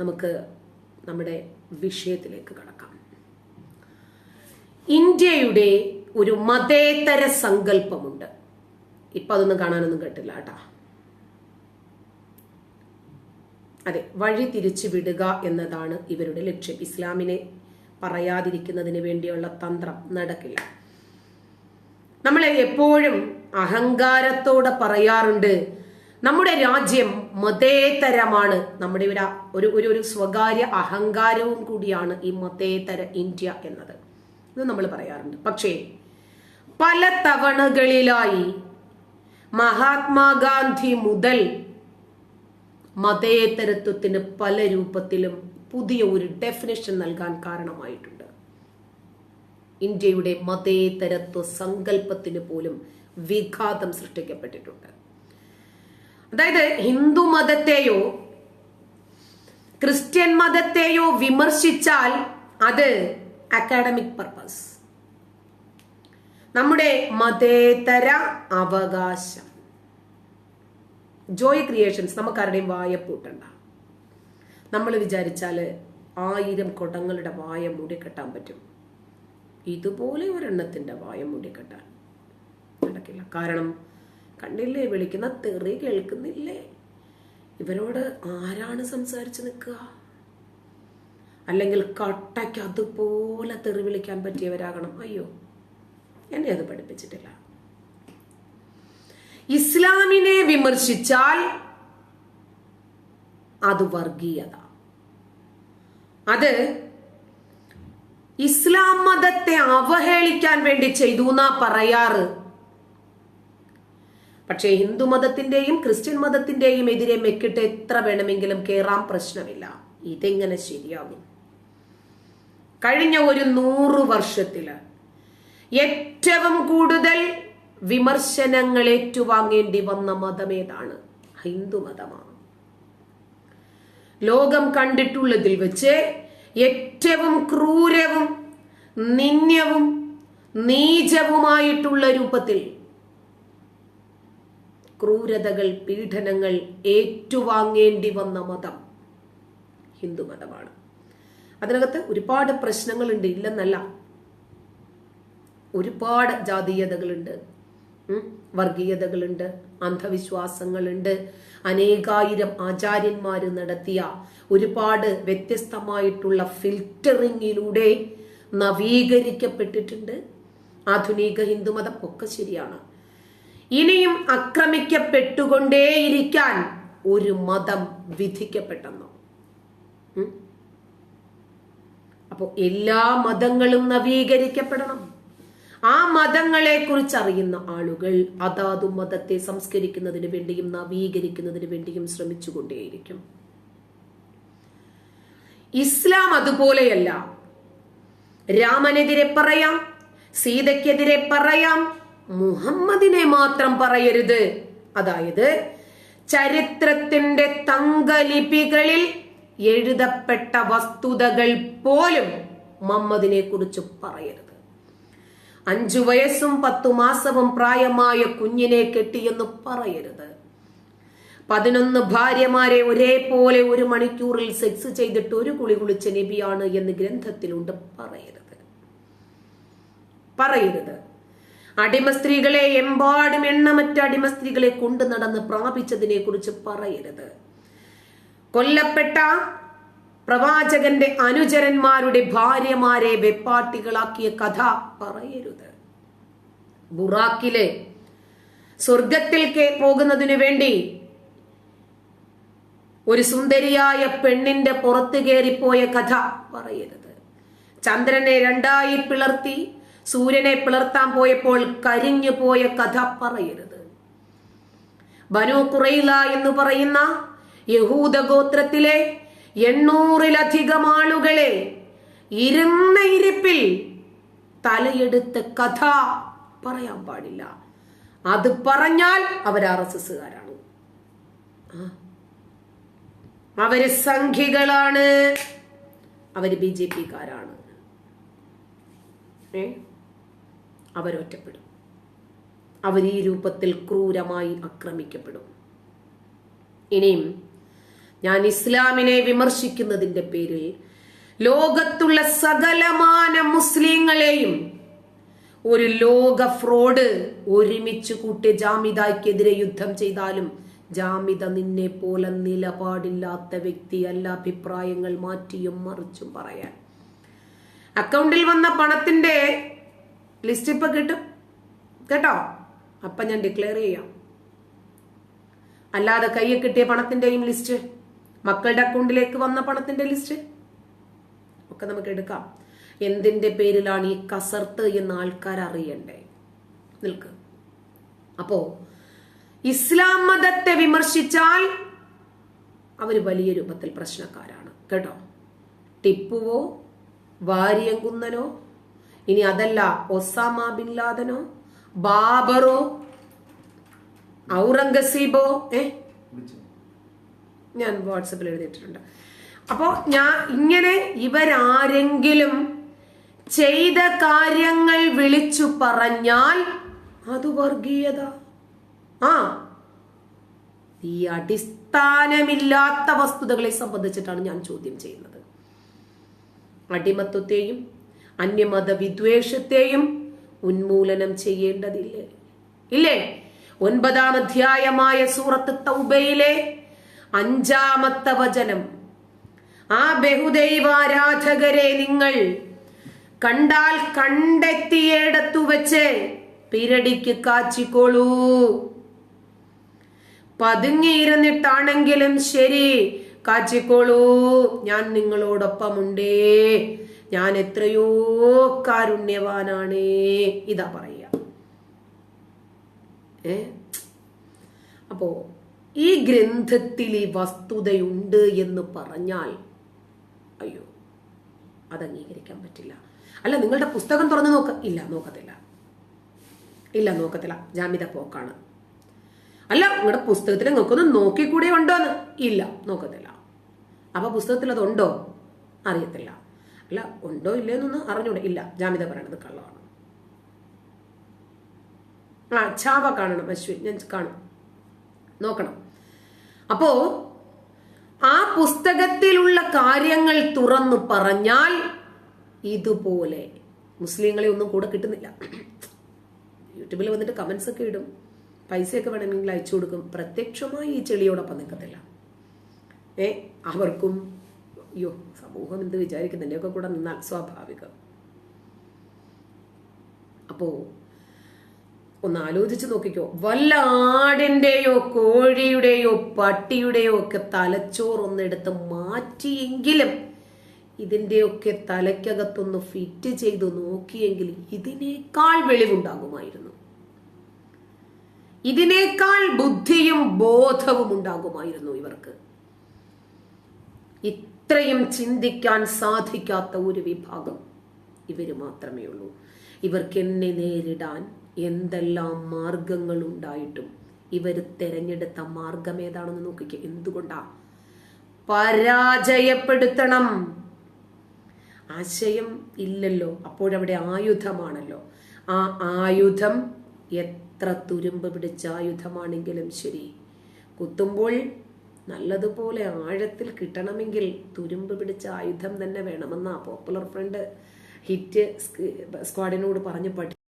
നമുക്ക് നമ്മുടെ വിഷയത്തിലേക്ക് കടക്കാം. ഇന്ത്യയുടെ ഒരു മതേതര സങ്കല്പമുണ്ട്. ഇപ്പൊ അതൊന്നും കാണാനൊന്നും കേട്ടില്ല കേട്ടാ. അതെ വഴി തിരിച്ചു വിടുക എന്നതാണ് ഇവരുടെ ലക്ഷ്യം. ഇസ്ലാമിനെ പറയാതിരിക്കുന്നതിന് വേണ്ടിയുള്ള തന്ത്രം നടക്കില്ല. നമ്മൾ എപ്പോഴും അഹങ്കാരത്തോടെ പറയാറുണ്ട് നമ്മുടെ രാജ്യം മതേതരമാണ്. നമ്മുടെ ഒരു ഒരു ഒരു ഒരു സ്വകാര്യ അഹങ്കാരവും കൂടിയാണ് ഈ മതേതര ഇന്ത്യ എന്നത്. ഇത് നമ്മൾ പറയാറുണ്ട്. പക്ഷേ പല തവണകളിലായി മഹാത്മാഗാന്ധി മുതൽ മതേതരത്വത്തിന് പല രൂപത്തിലും പുതിയ ഒരു ഡെഫിനേഷൻ നൽകാൻ കാരണമായിട്ടുണ്ട്. ഇന്ത്യയുടെ മതേതരത്വ സങ്കല്പത്തിന് പോലും വിഘാതം സൃഷ്ടിക്കപ്പെട്ടിട്ടുണ്ട്. അതായത് ഹിന്ദു മതത്തെയോ ക്രിസ്ത്യൻ മതത്തെയോ വിമർശിച്ചാൽ അത് അക്കാഡമിക് പർപ്പസ് നമ്മുടെ മതേതര അവകാശം. ജോയ് ക്രിയേഷൻസ് നമുക്കാരുടെയും വായ പൂട്ടണ്ട നമ്മൾ വിചാരിച്ചാൽ ആയിരം കുടങ്ങളുടെ വായ മൂടിക്കെട്ടാൻ പറ്റും. ഇതുപോലെ ഒരെണ്ണത്തിന്റെ വായ മൂടിക്കെട്ടാൻ നടക്കില്ല. കാരണം കണ്ടില്ലേ? വിളിക്കുന്ന തെറി കേൾക്കുന്നില്ലേ? ഇവരോട് ആരാണ് സംസാരിച്ച് നിൽക്കുക? അല്ലെങ്കിൽ കട്ടയ്ക്ക് അതുപോലെ തെറി വിളിക്കാൻ പറ്റിയവരാകണം. അയ്യോ എന്നെ അത് പഠിപ്പിച്ചിട്ടില്ല. ഇസ്ലാമിനെ വിമർശിച്ചാൽ അത് വർഗീയത. അത് ഇസ്ലാം മതത്തെ അവഹേളിക്കാൻ വേണ്ടി ചെയ്തു എന്നാ പറയാറ്? പക്ഷേ ഹിന്ദു മതത്തിന്റെയും ക്രിസ്ത്യൻ മതത്തിന്റെയും എതിരെ മെക്കിട്ട് എത്ര വേണമെങ്കിലും കേറാൻ പ്രശ്നമില്ല. ഇതെങ്ങനെ ശരിയാകും? കഴിഞ്ഞ ഒരു നൂറ് വർഷത്തിൽ ഏറ്റവും കൂടുതൽ വിമർശനങ്ങൾ ഏറ്റുവാങ്ങേണ്ടി വന്ന മതമേതാണ് ഹിന്ദു മതമാണ്. ലോകം കണ്ടിട്ടുള്ളതിൽ വെച്ച് ഏറ്റവും ക്രൂരവും നിന്യവും നീചവുമായിട്ടുള്ള രൂപത്തിൽ ക്രൂരതകൾ പീഡനങ്ങൾ ഏറ്റുവാങ്ങേണ്ടി വന്ന മതം ഹിന്ദു മതമാണ്. അതിനകത്ത് ഒരുപാട് പ്രശ്നങ്ങളുണ്ട് ഇല്ലെന്നല്ല. ഒരുപാട് ജാതീയതകളുണ്ട്. വർഗീയതകളുണ്ട് അന്ധവിശ്വാസങ്ങളുണ്ട്. അനേകായിരം ആചാര്യന്മാർ നടത്തിയ ഒരുപാട് വ്യത്യസ്തമായിട്ടുള്ള ഫിൽറ്ററിങ്ങിലൂടെ നവീകരിക്കപ്പെട്ടിട്ടുണ്ട് ആധുനിക ഹിന്ദുമതം ഒക്കെ ശരിയാണ്. ഇനിയും ആക്രമിക്കപ്പെട്ടുകൊണ്ടേയിരിക്കാൻ ഒരു മതം വിധിക്കപ്പെട്ടെന്നോ? അപ്പോൾ അപ്പോ എല്ലാ മതങ്ങളും നവീകരിക്കപ്പെടണം. ആ മതങ്ങളെ കുറിച്ച് അറിയുന്ന ആളുകൾ അതാതു മതത്തെ സംസ്കരിക്കുന്നതിന് വേണ്ടിയും നവീകരിക്കുന്നതിന് വേണ്ടിയും ശ്രമിച്ചുകൊണ്ടേയിരിക്കും. ഇസ്ലാം അതുപോലെയല്ല. രാമനെതിരെ പറയാം സീതയ്ക്കെതിരെ പറയാം മുഹമ്മദിനെ മാത്രം പറയരുത്. അതായത് ചരിത്രത്തിന്റെ തങ്കലിപികളിൽ എഴുതപ്പെട്ട വസ്തുതകൾ പോലും മുഹമ്മദിനെ കുറിച്ച് പറയരുത്. അഞ്ചു വയസ്സും പത്തു മാസവും പ്രായമായ കുഞ്ഞിനെ കെട്ടിയെന്ന് പറയരുത്. പതിനൊന്ന് ഭാര്യമാരെ ഒരേപോലെ ഒരു മണിക്കൂറിൽ സെക്സ് ചെയ്തിട്ട് ഒരു കുളി കുളിച്ച നബിയാണ് എന്ന് ഗ്രന്ഥത്തിലുണ്ട് പറയരുത്. പറയരുത്. അടിമ സ്ത്രീകളെ എമ്പാടും എണ്ണമറ്റ അടിമ സ്ത്രീകളെ കൊണ്ടു നടന്ന് പ്രാപിച്ചതിനെ കുറിച്ച് പറയരുത്. കൊല്ലപ്പെട്ട പ്രവാചകന്റെ അനുചരന്മാരുടെ ഭാര്യമാരെ വെപ്പാട്ടികളാക്കിയ കഥ പറയരുത്. ബുറാക്കിലെ സ്വർഗത്തിൽ പോകുന്നതിനു വേണ്ടി ഒരു സുന്ദരിയായ പെണ്ണിന്റെ പുറത്തു കയറിപ്പോയ കഥ പറയരുത്. ചന്ദ്രനെ രണ്ടായി പിളർത്തി സൂര്യനെ പിളർത്താൻ പോയപ്പോൾ കരിഞ്ഞു പോയ കഥ പറയരുത്. ബനു കുറൈല എന്ന് പറയുന്ന യഹൂദ ഗോത്രത്തിലെ എണ്ണൂറിലധികം ആളുകളെ ഇരുന്ന ഇരിപ്പിൽ തലയെടുത്ത കഥ പറയാൻ പാടില്ല. അത് പറഞ്ഞാൽ അവർ ആർ എസ് എസ്സുകാരാണ്. അവർ സംഖ്യകളാണ് അവർ ബി ജെ പിക്കാരാണ്. ഏ? അവരൊറ്റപ്പെടും. അവർ ഈ രൂപത്തിൽ ക്രൂരമായി ആക്രമിക്കപ്പെടും. ഇനിയും ഞാൻ ഇസ്ലാമിനെ വിമർശിക്കുന്നതിന്റെ പേരിൽ ലോകത്തുള്ള സകലമാന മുസ്ലിങ്ങളെയും ഒരു ലോക ഫ്രോഡ് ഒരുമിച്ച് കൂട്ടി ജാമിദയ്ക്കെതിരെ യുദ്ധം ചെയ്താലും ജാമിത നിന്നെ പോലെ നിലപാടില്ലാത്ത വ്യക്തിയല്ല അഭിപ്രായങ്ങൾ മാറ്റിയും മറിച്ചും പറയാൻ. അക്കൗണ്ടിൽ വന്ന പണത്തിന്റെ ലിസ്റ്റ് ഇപ്പൊ കിട്ടും. കേട്ടോ? അപ്പൊ ഞാൻ ഡിക്ലെയർ ചെയ്യാം. അല്ലാതെ കയ്യിൽ കിട്ടിയ പണത്തിന്റെയും ലിസ്റ്റ് മക്കളുടെ അക്കൗണ്ടിലേക്ക് വന്ന പണത്തിന്റെ ലിസ്റ്റ് ഒക്കെ നമുക്ക് എടുക്കാം. എന്തിന്റെ പേരിലാണ് ഈ കസർത്ത് എന്ന് ആൾക്കാർ അറിയണ്ടേ നിൽക്ക്. അപ്പോ ഇസ്ലാം മതത്തെ വിമർശിച്ചാൽ അവർ വലിയ രൂപത്തിൽ പ്രശ്നക്കാരാണ്. കേട്ടോ? ടിപ്പുവോ വാര്യങ്കുന്നനോ ഇനി അതല്ല ഒസാമ ബിൻ ലാദനോ? ബാബറോ? ഔറംഗസീബോ? ഏ? ഞാൻ വാട്സപ്പിൽ എഴുതിയിട്ടുണ്ട് അപ്പോ ഞാൻ ഇങ്ങനെ ഇവരാരെങ്കിലും ചെയ്ത കാര്യങ്ങൾ വിളിച്ചു പറഞ്ഞാൽ അത് വർഗീയത. ആ. ഈ അടിസ്ഥാനമില്ലാത്ത വസ്തുതകളെ സംബന്ധിച്ചിട്ടാണ് ഞാൻ ചോദ്യം ചെയ്യുന്നത്. അടിമത്വത്തെയും അന്യമത വിദ്വേഷത്തെയും ഉന്മൂലനം ചെയ്യേണ്ടതില്ലേ? ഇല്ലേ? ഒൻപതാം അധ്യായമായ സൂറത്ത് തൗബയിലെ അഞ്ചാമത്തെ വചനം. ആ ബഹുദൈവാരാധകരെ നിങ്ങൾ കണ്ടാൽ കണ്ടെത്തിയേടത്തു വെച്ച് പിരടിക്ക് കാച്ചിക്കോളൂ. പതുങ്ങിയിരുന്നിട്ടാണെങ്കിലും ശരി കാച്ചിക്കോളൂ. ഞാൻ നിങ്ങളോടൊപ്പമുണ്ടേ. ഞാൻ എത്രയോ കാരുണ്യവാനാണ് ഇതാ പറയുക. ഏ? അപ്പോ ഈ ഗ്രന്ഥത്തിൽ ഈ വസ്തുതയുണ്ട് എന്ന് പറഞ്ഞാൽ അയ്യോ അത് അംഗീകരിക്കാൻ പറ്റില്ല. അല്ല നിങ്ങളുടെ പുസ്തകം തുറന്നു നോക്ക. ഇല്ല നോക്കത്തില്ല. ഇല്ല നോക്കത്തില്ല. ജാമ്യത പോക്കാണ്. അല്ല നിങ്ങളുടെ പുസ്തകത്തിൽ നിങ്ങൾക്കൊന്ന് നോക്കിക്കൂടെ ഉണ്ടോന്ന്? ഇല്ല നോക്കത്തില്ല. അപ്പൊ പുസ്തകത്തിൽ അതുണ്ടോ? അറിയത്തില്ല. അല്ല ഉണ്ടോ ഇല്ലേന്നൊന്ന് അറിഞ്ഞൂടെ. ഇല്ല ജാമിത പറയണത് കള്ളമാണ്. ആ ചാവ കാണണം അശ്വിൻ. ഞാൻ കാണും. നോക്കണം. അപ്പോ ആ പുസ്തകത്തിലുള്ള കാര്യങ്ങൾ തുറന്നു പറഞ്ഞാൽ ഇതുപോലെ മുസ്ലിങ്ങളെ ഒന്നും കൂടെ കിട്ടുന്നില്ല. യൂട്യൂബിൽ വന്നിട്ട് കമന്റ്സ് ഒക്കെ ഇടും. പൈസയൊക്കെ വേണമെങ്കിൽ അയച്ചു കൊടുക്കും. പ്രത്യക്ഷമായി ഈ ചെളിയോടൊപ്പം നിൽക്കത്തില്ല. ഏ അവർക്കും അയ്യോ സമൂഹം എന്ത് വിചാരിക്കുന്നതിന്റെയൊക്കെ കൂടെ നിന്നാൽ സ്വാഭാവികം. അപ്പോ ഒന്ന് ആലോചിച്ച് നോക്കിക്കോ. വല്ല ആടിന്റെയോ കോഴിയുടെയോ പട്ടിയുടെയോ ഒക്കെ തലച്ചോറൊന്നെടുത്ത് മാറ്റിയെങ്കിലും ഇതിന്റെയൊക്കെ തലയ്ക്കകത്തൊന്ന് ഫിറ്റ് ചെയ്ത് നോക്കിയെങ്കിൽ ഇതിനേക്കാൾ വെളിവുണ്ടാകുമായിരുന്നു. ഇതിനേക്കാൾ ബുദ്ധിയും ബോധവും ഉണ്ടാകുമായിരുന്നു ഇവർക്ക്. ഇത്രയും ചിന്തിക്കാൻ സാധിക്കാത്ത ഒരു വിഭാഗം ഇവർ മാത്രമേ ഉള്ളൂ. ഇവർക്ക് എന്നെ നേരിടാൻ എന്തെല്ലാം മാർഗങ്ങൾ ഉണ്ടായിട്ടും ഇവർ തിരഞ്ഞെടുത്ത മാർഗം ഏതാണെന്ന് നോക്കിക്ക. എന്തുകൊണ്ടാ? പരാജയപ്പെടുത്തണം. ആശയം ഇല്ലല്ലോ. അപ്പോഴവിടെ ആയുധമാണല്ലോ. ആ ആയുധം എത്ര തുരുമ്പ് പിടിച്ച ആയുധമാണെങ്കിലും ശരി. കുത്തുമ്പോൾ നല്ലതുപോലെ ആഴത്തിൽ കിട്ടണമെങ്കിൽ തുരുമ്പ് പിടിച്ച ആയുധം തന്നെ വേണമെന്നാ പോപ്പുലർ ഫ്രണ്ട് ഹിറ്റ് സ്ക്വാഡിനോട് പറഞ്ഞു പഠി